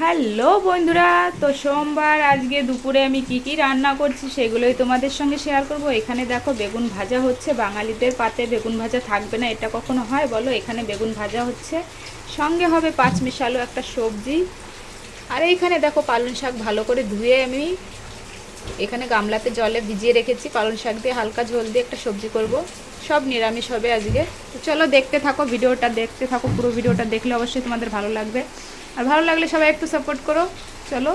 Hello বন্ধুরা, তো সোমবার আজকে দুপুরে আমি কি কি রান্না করছি সেগুলোই তোমাদের সঙ্গে শেয়ার করব। এখানে দেখো বেগুন ভাজা হচ্ছে, বাঙালিদের পাতে বেগুন ভাজা থাকবে না, এটা কখনো হয় বলো? এখানে বেগুন ভাজা হচ্ছে, সঙ্গে হবে পাঁচ মিশালো একটা সবজি। আর এইখানে দেখো পালং শাক ভালো করে ধুয়ে আমি এখানে গামলাতে জলে ভিজিয়ে রেখেছি, পালং শাক দিয়ে হালকা ঝোল দিয়ে একটা সবজি করব। সব নিরামিষ হবে আজকে। তো চলো দেখতে থাকো, ভিডিওটা দেখতে থাকো, পুরো ভিডিওটা দেখলে অবশ্যই তোমাদের ভালো লাগবে। আর ভালো লাগলে সবাই একটু সাপোর্ট করো। চলো।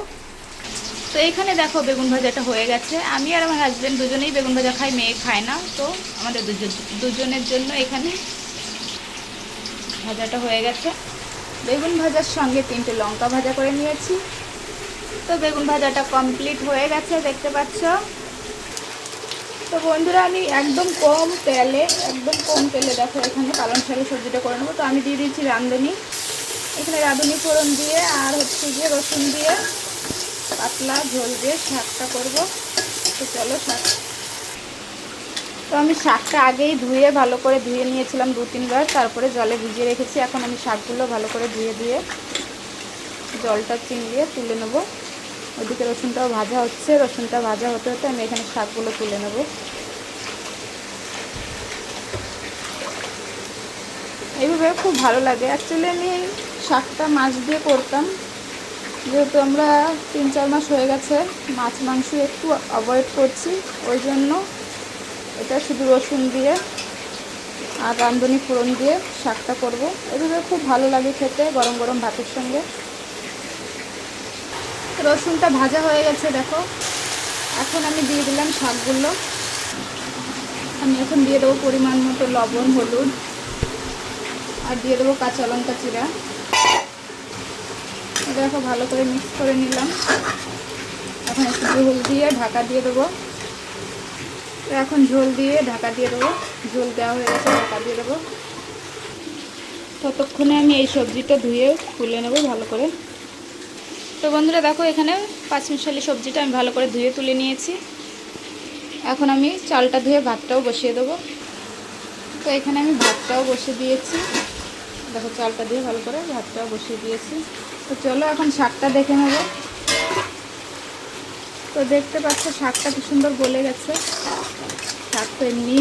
তো এখানে দেখো বেগুন ভাজাটা হয়ে গেছে। আমি আর আমার হাজব্যান্ড দুজনেই বেগুন ভাজা খাই, মেয়ে খায় না। তো আমাদের দুজন, দুজনের জন্য এখানে ভাজাটা হয়ে গেছে। বেগুন ভাজার সঙ্গে তিনটে লঙ্কা ভাজা করে নিয়েছি। তো বেগুন ভাজাটা কমপ্লিট হয়ে গেছে, দেখতে পাচ্ছ। তো বন্ধুরা, আমি একদম কম তেলে, একদম কম তেলে দেখো এখানে পালং শাকের সবজিটা করে নেব। তো আমি দিয়ে দিয়েছি রাঁধুনি। এখানে রাঁধুনি ফোড়ন দিয়ে আর হচ্ছে গিয়ে রসুন দিয়ে পাতলা ঝোল দিয়ে শাকটা করব। তো চলো শাক। তো আমি শাকটা আগেই ধুয়ে ভালো করে ধুয়ে নিয়েছিলাম দু তিনবার, তারপরে জলে ভিজিয়ে রেখেছি। এখন আমি শাকগুলো ভালো করে ধুয়ে দিয়ে জলটা চিংড়িয়ে তুলে নেব। ওদিকে রসুনটাও ভাজা হচ্ছে। রসুনটা ভাজা হতে হতে আমি এখানে শাকগুলো তুলে নেব। এইভাবে খুব ভালো লাগে। অ্যাকচুয়ালি আমি শাকটা মাছ দিয়ে করতাম। যেহেতু আমরা তিন চার মাস হয়ে গেছে, মাছ মাংস একটু অ্যাভয়েড করছি, ওই জন্য এটা শুধু রসুন দিয়ে আর রান্ধনি ফোড়ন দিয়ে শাকটা করব। এভাবে খুব ভালো লাগে খেতে গরম গরম ভাতের সঙ্গে। রসুনটা ভাজা হয়ে গেছে, দেখো। এখন আমি দিয়ে দিলাম শাকগুলো। আমি এখন দিয়ে দেবো পরিমাণ মতো লবণ, হলুদ, আর দিয়ে দেবো কাঁচা লঙ্কা চিরা দেখো, ভালো করে মিক্স করে নিলাম। এখন একটু ঝোল দিয়ে ঢাকা দিয়ে দেবো। এখন ঝোল দিয়ে ঢাকা দিয়ে দেবো। ঝোল দেওয়া হয়ে গেছে, ঢাকা দিয়ে দেবো। ততক্ষণে আমি এই সবজিটা ধুয়ে তুলে নেব ভালো করে। তো বন্ধুরা, দেখো, এখানে পাঁচমিশালি সবজিটা আমি ভালো করে ধুয়ে তুলে নিয়েছি। এখন আমি চালটা ধুয়ে ভাতটাও বসিয়ে দেবো। তো এখানে আমি ভাতটাও বসিয়ে দিয়েছি। দেখো চালটা দিয়ে ভালো করে ভাতটা বসিয়ে দিয়েছি। তো চলো এখন শাকটা দেখে নেব। তো দেখতে পাচ্ছ শাকটা কি সুন্দর গলে গেছে। শাক তো এমনি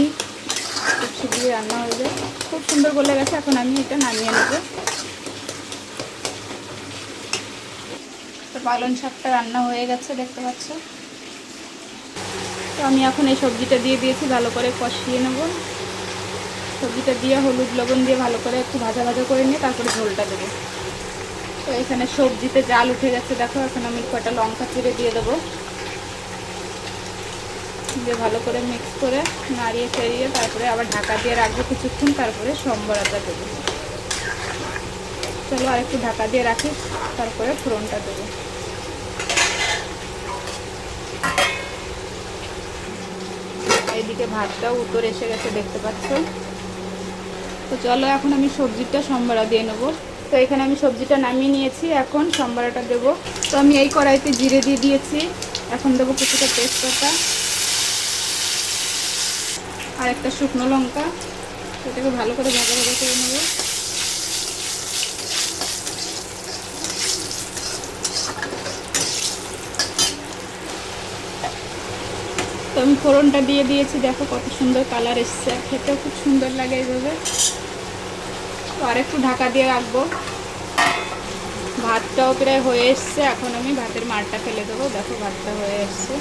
খুব শীঘ্রই রান্না হয়ে যায়। খুব সুন্দর গলে গেছে, এখন আমি এটা নামিয়ে নেব। তো পালং শাকটা রান্না হয়ে গেছে, দেখতে পাচ্ছ। তো আমি এখন এই সবজিটা দিয়ে দিয়েছি, ভালো করে কষিয়ে নেব। সবজিটা দিয়ে, হলুদ লবণ দিয়ে ভালো করে একটু ভাজা ভাজা করে নিয়ে তারপরে ঝোলটা দেবো। তো এখানে সবজিতে জাল উঠে গেছে, দেখো, এখন আমি কয়টা লঙ্কা চিড়ে দিয়ে দেবো। দিয়ে ভালো করে মিক্স করে নাড়িয়ে ফেরিয়ে তারপরে আবার ঢাকা দিয়ে রাখব কিছুক্ষণ, তারপরে সম্বরাটা দেবো। চলো আর একটু ঢাকা দিয়ে রাখি, তারপরে ফোড়নটা দেবো। এইদিকে ভাতটাও উত্তর এসে গেছে, দেখতে পাচ্ছ? তো চলো এখন আমি সবজিটা সম্বারা দিয়ে নেব। তো এখানে আমি সবজিটা নামিয়ে নিয়েছি, এখন সম্বারাটা দেব। তো আমি এই কড়াইতে জিরে দিয়ে দিয়েছি, এখন দেবো কিছুটা তেজপাতা আর একটা শুকনো লঙ্কা। এটাকে ভালো করে ভাজা ভাজা করে নেব। আমি ফোড়নটা দিয়ে দিয়েছি, দেখো কত সুন্দর কালার এসছে। খেতেও খুব সুন্দর লাগে এইভাবে। তো আর একটু ঢাকা দিয়ে রাখব। ভাতটাও প্রায় হয়ে এসছে, এখন আমি ভাতের মারটা ফেলে দেবো। দেখো ভাতটা হয়ে এসছে।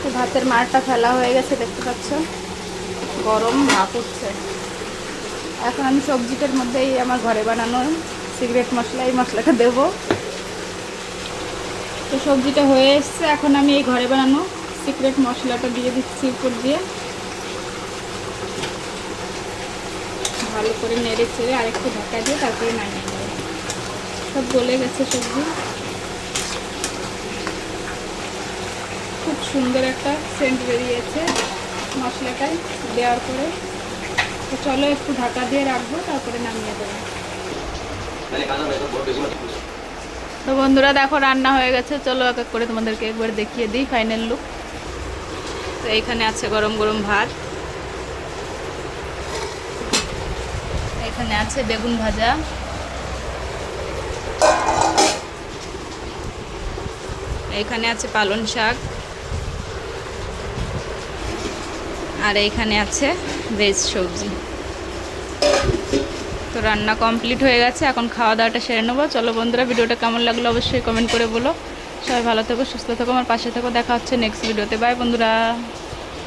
তো ভাতের মারটা ফেলা হয়ে গেছে, দেখতে পাচ্ছ? গরম ভাপ উঠছে। এখন আমি সবজিটার মধ্যেই আমার ঘরে বানানো সিগারেট মশলা, এই মশলাটা দেবো। তো সবজিটা হয়ে এসছে। এখন আমি এই ঘরে বানানো সিক্রেট মশলাটা দিয়ে দিচ্ছি উপর দিয়ে। ভালো করে নেড়ে চেড়ে আরেকটু ঢাকা দিয়ে তারপরে নামিয়ে নেব। সব গলে গেছে সবজি। খুব সুন্দর একটা সেন্ট বেরিয়েছে মশলাটায় দেওয়ার পরে। তো চলো একটু ঢাকা দিয়ে রাখব, তারপরে নামিয়ে দেবো। তো বন্ধুরা দেখো রান্না হয়ে গেছে। চলো এক এক করে তোমাদেরকে একবার দেখিয়ে দিই ফাইনাল লুক তো এইখানে আছে গরম গরম ভাত। এখানে আছে বেগুন ভাজা। এখানে আছে পালন শাক। আর এইখানে আছে ভেজ সবজি। তো রান্না কমপ্লিট হয়ে গেছে, এখন খাওয়া দাওয়াটা সেরে নেব। চলো বন্ধুরা, ভিডিওটা কেমন লাগল অবশ্যই কমেন্ট করে বলো। সবাই ভালো থেকো, সুস্থ থেকো, আমার পাশে থেকো, দেখা হচ্ছে নেক্সট ভিডিওতে বাই বন্ধুরা।